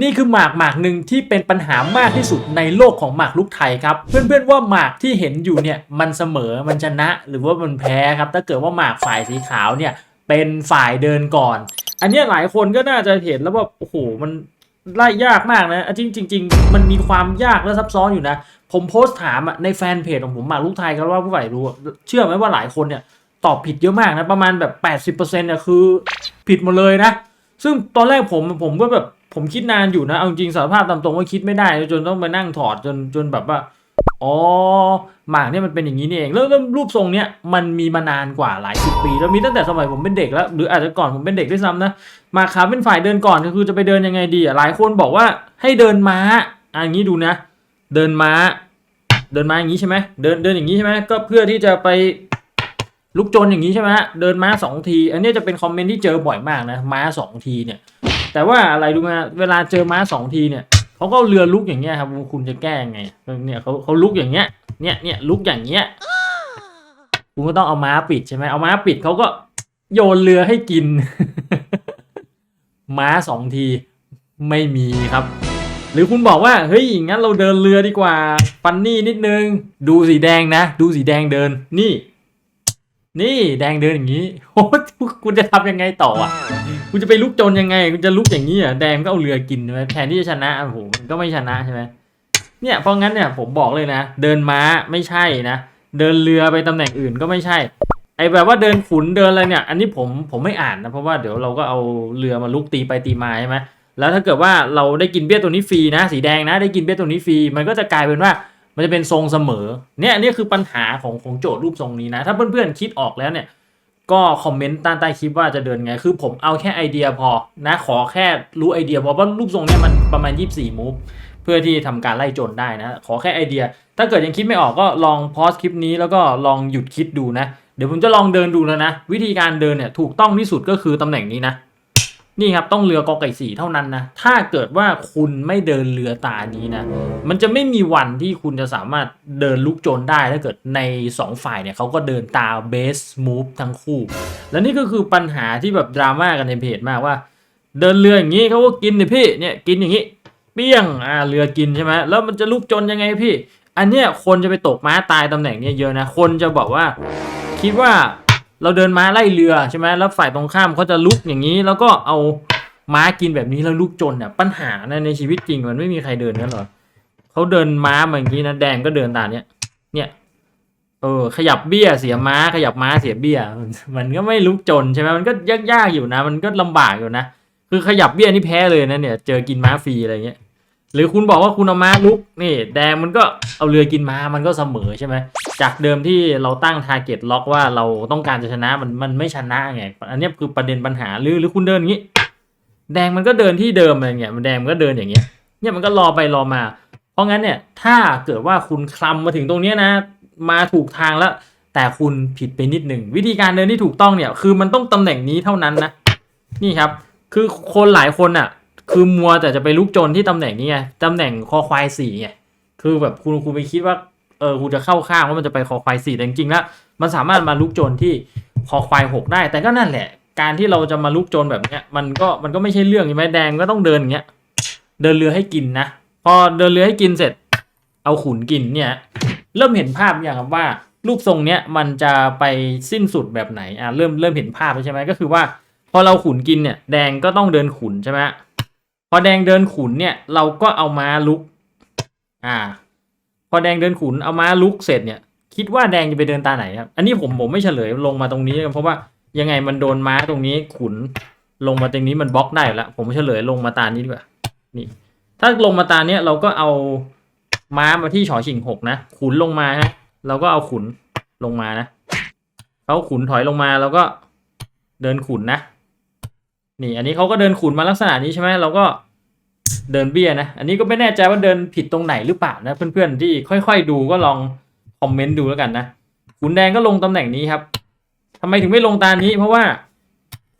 นี่คือหมากหมากหนึ่งที่เป็นปัญหามากที่สุดในโลกของหมากลุกไทยครับ เพื่อนๆว่าหมากที่เห็นอยู่เนี่ยมันเสมอมันชนะหรือว่ามันแพ้ครับ ถ้าเกิดว่าหมากฝ่ายสีขาวเนี่ยเป็นฝ่ายเดินก่อน อันนี้หลายคนก็น่าจะเห็นแล้วว่าโอ้โหมันไล่ยากมากนะจริงจริงมันมีความยากและซับซ้อนอยู่นะ ผมโพสต์ถามในแฟนเพจของผมหมากลุกไทยครับว่าผู้ใหญ่รู้ เชื่อไหมว่าหลายคนเนี่ยตอบผิดเยอะมากนะประมาณแบบ 80%เนี่ยคือผิดหมดเลยนะ ซึ่งตอนแรกผมผมก็แบบ ผมคิดนานอยู่นะ เอาจริงสารภาพตามตรงว่าคิดไม่ได้ จนต้องไปนั่งถอดจนจนแบบว่า อ๋อ หมากเนี่ยมันเป็นอย่างนี้นี่เอง แล้วรูปทรงเนี้ยมันมีมานานกว่าหลายสิบปีแล้วมีตั้งแต่สมัยผมเป็นเด็กแล้ว หรืออาจจะก่อนผมเป็นเด็กด้วยซ้ำนะหมากขาเป็นฝ่ายเดินก่อนก็คือจะไปเดินยังไงดีอะ หลายคนบอกว่าให้เดินม้าอะอย่างนี้ดูนะ เดินม้า เดินม้าอย่างนี้ใช่ไหมเดินเดินอย่างนี้ใช่ไหมก็เพื่อที่จะไปลุกจนอย่างนี้ใช่ไหมเดินม้าสองที อันนี้จะเป็นคอมเมนต์ที่เจอบ่อยมากนะ ม้าสองทีเนี่ย แต่ว่าอะไรรู้ไหมฮะเวลาเจอม้าสองทีเนี่ยเขาก็เอาเรือลุกอย่างเงี้ยครับคุณจะแก้ยังไงเนี่ยเขาเขาลุกอย่างเงี้ยเนี่ยเนี่ยลุกอย่างเงี้ยคุณก็ต้องเอาม้าปิดใช่ไหมเอาม้าปิดเขาก็โยนเรือให้กิน ม้าสองทีไม่มีครับ หรือคุณบอกว่าเฮ้ยงั้นเราเดินเรือดีกว่าฟันนี่นิดนึง ดูสีแดงนะ ดูสีแดงเดินนี่ นี่แดงเดินอย่างนี้โอ้คุณจะทำยังไงต่ออะ คุณจะไปลุกจนยังไงคุณจะลุกอย่างนี้อะแดงก็เอาเรือกินใช่ไหมแทนที่จะชนะโอ้โหมันก็ไม่ชนะใช่ไหมเนี่ยเพราะงั้นเนี่ยผมบอกเลยนะ เดินม้าไม่ใช่นะ เดินเรือไปตำแหน่งอื่นก็ไม่ใช่ ไอแบบว่าเดินขุนเดินอะไรเนี่ย อันนี้ผมผมไม่อ่านนะเพราะว่าเดี๋ยวเราก็เอาเรือมาลุกตีไปตีมาใช่ไหมแล้วถ้าเกิดว่าเราได้กินเบี้ยตัวนี้ฟรีนะ สีแดงนะได้กินเบี้ยตัวนี้ฟรีมันก็จะกลายเป็นว่ามันจะเป็นทรงเสมอเนี่ยนี่คือปัญหาของของโจทย์รูปทรงนี้นะ ถ้าเพื่อนๆคิดออกแล้วเนี่ย ก็คอมเมนต์ใต้ใต้คลิปว่าจะเดินไง คือผมเอาแค่ไอเดียพอนะขอแค่รู้ไอเดียพอเพราะรูปทรงเนี้ยมันประมาณ 24 มูฟเพื่อที่ทำการไล่โจรได้นะ ขอแค่ไอเดีย ถ้าเกิดยังคิดไม่ออกก็ลองพอสคลิปนี้แล้วก็ลองหยุดคิดดูนะ เดี๋ยวผมจะลองเดินดูแล้วนะ วิธีการเดินเนี่ยถูกต้องที่สุดก็คือตำแหน่งนี้นะ นี่ครับต้องเรือกอไก่สีเท่านั้นนะ ถ้าเกิดว่าคุณไม่เดินเรือตานี้นะ มันจะไม่มีวันที่คุณจะสามารถเดินลุกโจรได้ถ้าเกิดใน 2 ฝ่ายเนี่ยเขาก็เดินตาเบสมูฟทั้งคู่ และนี่ก็คือปัญหาที่แบบดราม่ากันในเพจมากว่า เดินเรืออย่างนี้เขาก็กินเนี่ยพี่เนี่ยกินอย่างนี้เปี้ยงอ่าเรือกินใช่ไหมแล้วมันจะลุกจนยังไงพี่ อันเนี้ยคนจะไปตกม้าตายตำแหน่งเนี้ยเยอะนะคนจะบอกว่าคิดว่า เราเดินม้าไล่เรือใช่ไหมแล้วฝ่ายตรงข้ามเขาจะลุกอย่างนี้ แล้วก็เอาม้ากินแบบนี้แล้วลุกจนเนี่ยปัญหานะในชีวิตจริงมันไม่มีใครเดินกันหรอกเขาเดินม้ามาอย่างนี้นะแดงก็เดินตามเนี้ยเนี่ยเออขยับเบี้ยเสียม้า ขยับม้าเสียเบี้ย มันก็ไม่ลุกจนใช่ไหมมันก็ยากๆอยู่นะ มันก็ลำบากอยู่นะคือขยับเบี้ยนี่แพ้เลยนะเนี่ย เจอกินม้าฟรีอะไรเงี้ย หรือคุณบอกว่าคุณเอาม้าลุกนี่แดงมันก็เอาเรือกินม้ามันก็เสมอใช่ไหมจากเดิมที่เราตั้งทาร์เก็ตล็อกว่าเราต้องการจะชนะมันมันไม่ชนะไงอันนี้คือประเด็นปัญหาหรือหรือคุณเดินอย่างนี้ แดงมันก็เดินที่เดิมอะไรเงี้ยมันแดงมันก็เดินอย่างเงี้ยเนี่ยมันก็รอไปรอมา เพราะงั้นเนี่ยถ้าเกิดว่าคุณคลำมาถึงตรงเนี้ยนะ มาถูกทางแล้ว แต่คุณผิดไปนิดหนึ่งวิธีการเดินที่ถูกต้องเนี่ยคือมันต้องตำแหน่งนี้เท่านั้นนะนี่ครับ คือคนหลายคนอะ คือมัวแต่จะไปลุกจนที่ตำแหน่งนี้ไงตำแหน่งคอควายสี่ไงคือแบบคุณคุณไปคิดว่าเออคุณจะเข้าข้างว่ามันจะไปคอควายสี่แต่จริงๆแล้วมันสามารถมาลุกจนที่คอควายหกได้ แต่ก็นั่นแหละ การที่เราจะมาลุกจนแบบเนี้ยมันก็มันก็ไม่ใช่เรื่องใช่ไหมแดงก็ต้องเดินอย่างเงี้ยเดินเรือให้กินนะพอเดินเรือให้กินเสร็จ เอาขุนกินเนี่ย เริ่มเห็นภาพอย่างครับว่า รูปทรงเนี้ยมันจะไปสิ้นสุดแบบไหนอะเริ่มเริ่มเห็นภาพแล้วใช่ไหมก็คือว่า พอเราขุนกินเนี่ย แดงก็ต้องเดินขุนใช่ไหม พอแดงเดินขุนเนี่ยเราก็เอาม้าลุก อ่า พอแดงเดินขุนเอาม้าลุกเสร็จเนี่ย คิดว่าแดงจะไปเดินตาไหนครับ อันนี้ผมผมไม่เฉลยลงมาตรงนี้เพราะว่ายังไงมันโดนม้าตรงนี้ขุนลงมาตรงนี้มันบล็อกได้แล้วผมเฉลยลงมาตานี้ดีกว่า นี่ ถ้าลงมาตาเนี้ยเราก็เอาม้ามาที่ฉอชิงหกนะขุนลงมาฮะเราก็เอาขุนลงมานะเขาขุนถอยลงมาแล้วก็เดินขุนนะ นี่ อันนี้เขาก็เดินขุนมาลักษณะนี้ใช่ไหมเราก็ เดินเบี้ยนะ อันนี้ก็ไม่แน่ใจว่าเดินผิดตรงไหนหรือเปล่านะเพื่อนๆที่ค่อยๆดูก็ลองคอมเมนต์ดูแล้วกันนะขุนแดงก็ลงตำแหน่งนี้ครับทำไมถึงไม่ลงตานี้เพราะว่า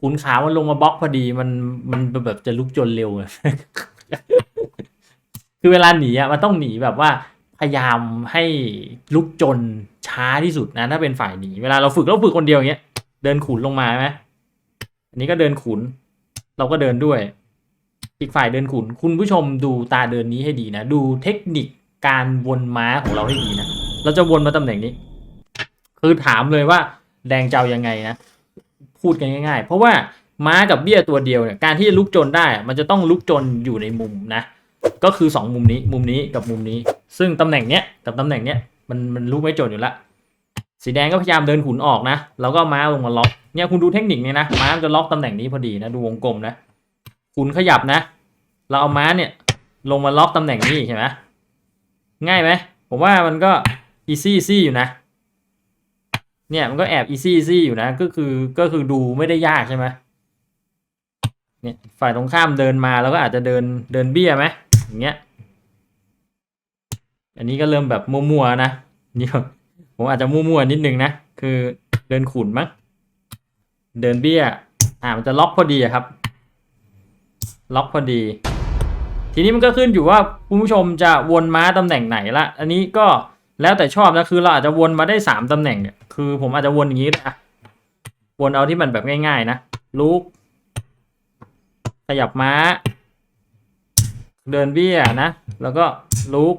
ขุนขาวมันลงมาบล็อกพอดีมันมันแบบจะลุกจนเร็วคือเวลาหนีอะมันต้องหนีแบบว่าพยายามให้ลุกจนช้าที่สุดนะถ้าเป็นฝ่ายหนีเวลาเราฝึกเราฝึกคนเดียวอย่างเงี้ย เดินขุนลงมาไหมอันนี้ก็เดินขุน เราก็เดินด้วย อีกฝ่ายเดินขุน คุณผู้ชมดูตาเดินนี้ให้ดีนะ ดูเทคนิคการวนม้าของเราให้ดีนะ เราจะวนมาตำแหน่งนี้ คือถามเลยว่าแดงเจ้ายังไงนะ พูดกันง่าย ๆ เพราะว่าม้ากับเบี้ยตัวเดียวเนี่ย การที่จะลุกจนได้ มันจะต้องลุกจนอยู่ในมุมนะ ก็คือสองมุมนี้ มุมนี้กับมุมนี้ ซึ่งตำแหน่งเนี้ยกับตำแหน่งเนี้ยมันมันลุกไม่จนอยู่ละสีแดงก็พยายามเดินขุนออกนะ แล้วก็ม้าลงมาล็อก เนี่ยคุณดูเทคนิคนี้นะ ม้าจะล็อกตำแหน่งนี้พอดีนะ ดูวงกลมนะ ขุนขยับนะ เราเอาม้าเนี่ย ลงมาล็อกตำแหน่งนี้ใช่ไหมง่ายไหมผมว่ามันก็อีซี่ซี่อยู่นะ เนี่ยมันก็แอบอีซี่ซี่อยู่นะ ก็คือก็คือดูไม่ได้ยากใช่ไหมเนี่ยฝ่ายตรงข้ามเดินมาแล้วก็อาจจะเดินเดินเบี้ยไหมอย่างเงี้ย อันนี้ก็เริ่มแบบมั่วๆนะนี่ผมอาจจะมั่วๆนิดนึงนะ คือเดินขุนมั้งเดินเบี้ย อ่ามันจะล็อกพอดีครับ ล็อกพอดี ทีนี้มันก็ขึ้นอยู่ว่าคุณผู้ชมจะวนม้าตำแหน่งไหนละ อันนี้ก็แล้วแต่ชอบนะคือเราอาจจะวนมาได้สามตำแหน่งเนี่ยคือผมอาจจะวนอย่างนี้นะวนเอาที่มันแบบง่าย ๆ นะลุกขยับม้า เดินเบี้ยนะ แล้วก็ลุก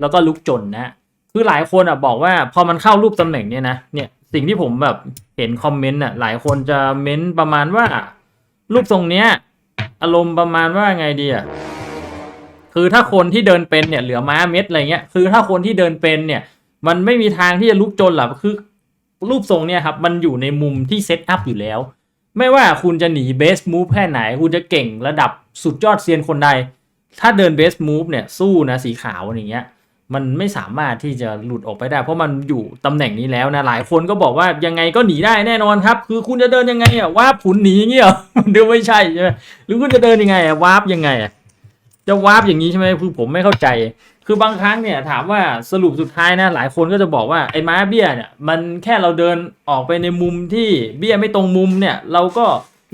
แล้วก็ลุกจนนะคือหลายคนอะบอกว่าพอมันเข้ารูปตำแหน่งเนี่ยนะเนี่ยสิ่งที่ผมแบบเห็นคอมเมนต์อะหลายคนจะเม้นประมาณว่า รูปทรงเนี้ย อารมณ์ประมาณว่าไงดีอะคือถ้าคนที่เดินเป็นเนี่ยเหลือม้าเม็ดอะไรเงี้ยคือถ้าคนที่เดินเป็นเนี่ย มันไม่มีทางที่จะลุกจนหรอกคือ รูปทรงเนี่ยครับมันอยู่ในมุมที่เซตอัพอยู่แล้ว ไม่ว่าคุณจะหนีเบสมูฟแค่ไหน คุณจะเก่งระดับสุดยอดเซียนคนใด ถ้าเดินเบสมูฟเนี่ยสู้นะสีขาวอย่างเงี้ย มันไม่สามารถที่จะหลุดออกไปได้ เพราะมันอยู่ตำแหน่งนี้แล้วนะหลายคนก็บอกว่ายังไงก็หนีได้แน่นอนครับ คือคุณจะเดินยังไงอะวาร์ปขุนหนีเงี้ยเหรอมันดูไม่ใช่ใช่ไหมหรือคุณจะเดินยังไงอะวาร์ปยังไงอะจะวาร์ปอย่างนี้ใช่ไหมคือผมไม่เข้าใจ คือบางครั้งเนี่ยถามว่าสรุปสุดท้ายนะหลายคนก็จะบอกว่าไอ้ม้าเบี้ยเนี่ยมันแค่เราเดินออกไปในมุมที่เบี้ยไม่ตรงมุมเนี่ยเราก็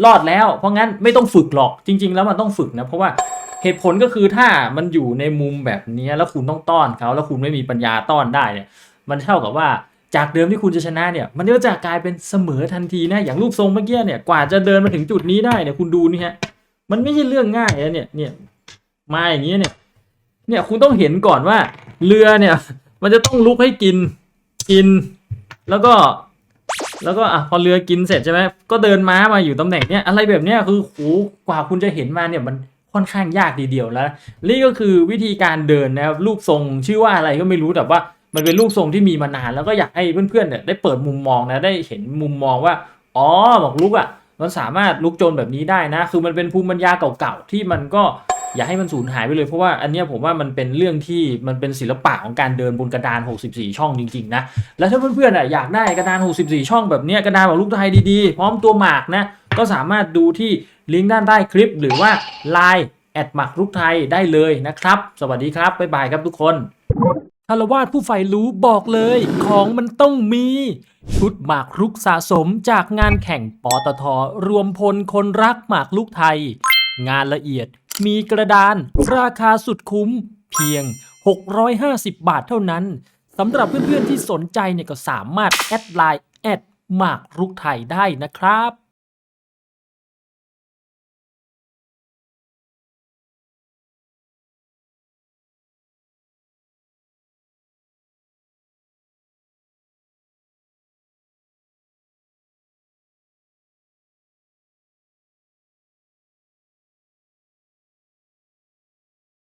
รอดแล้ว เพราะงั้นไม่ต้องฝึกหรอกจริง ๆ แล้วมันต้องฝึกนะเพราะว่าเหตุผลก็คือถ้ามันอยู่ในมุมแบบนี้แล้วคุณต้องต้อนเขาแล้วคุณไม่มีปัญญาต้อนได้เนี่ยมันเท่ากับว่าจากเดิมที่คุณจะชนะเนี่ย มันก็จะกลายเป็นเสมอทันทีนะอย่างรูปทรงเมื่อกี้เนี่ยกว่าจะเดินมาถึงจุดนี้ได้เนี่ยคุณดูนี่ฮะมันไม่ใช่เรื่องง่ายนะเนี่ยเนี่ยมาอย่างนี้เนี่ยเนี่ยคุณต้องเห็นก่อนว่า เรือเนี่ย มันจะต้องลุกให้กินกิน แล้วก็ แล้วก็อะพอเรือกินเสร็จใช่ไหมก็เดินม้ามาอยู่ตำแหน่งเนี้ยอะไรแบบเนี้ยคือโหกว่าคุณจะเห็นมาเนี่ยมันค่อนข้างยากทีเดียวแล้วนี่ก็คือวิธีการเดินนะครับรูปทรงชื่อว่าอะไรก็ไม่รู้แต่ว่ามันเป็นรูปทรงที่มีมานานแล้วก็อยากให้เพื่อนๆเนี่ยได้เปิดมุมมองนะได้เห็นมุมมองว่าอ๋อบอกลุกอะมันสามารถลุกโจนแบบนี้ได้นะ คือมันเป็นภูมิปัญญาเก่าๆที่มันก็ อย่าให้มันสูญหายไปเลยเพราะว่าอันนี้ผมว่ามันเป็นเรื่องที่มันเป็นศิลปะของการเดินบนกระดาน 64 ช่องจริงๆนะแล้วถ้าเพื่อนๆออยากได้กระดาน 64 ช่องแบบนี้กระดานแบบลูกไทยดีๆ พร้อมตัวหมากนะก็สามารถดูที่ลิงก์ด้านใต้คลิป หรือว่า Line แอดหมากรุกไทยได้เลยนะครับ สวัสดีครับบ๊ายบายครับทุกคนคารวาสผู้ใฝ่รู้บอกเลยของมันต้องมี ชุดหมากรุกสะสมจากงานแข่งปตทรวมพลคนรักหมากรุกไทย งานละเอียด มีกระดาน ราคาสุดคุ้ม เพียง 650 บาทเท่านั้นสำหรับเพื่อนๆที่สนใจเนี่ยก็สามารถแอดไลน์แอดหมากรุกไทยได้นะครับ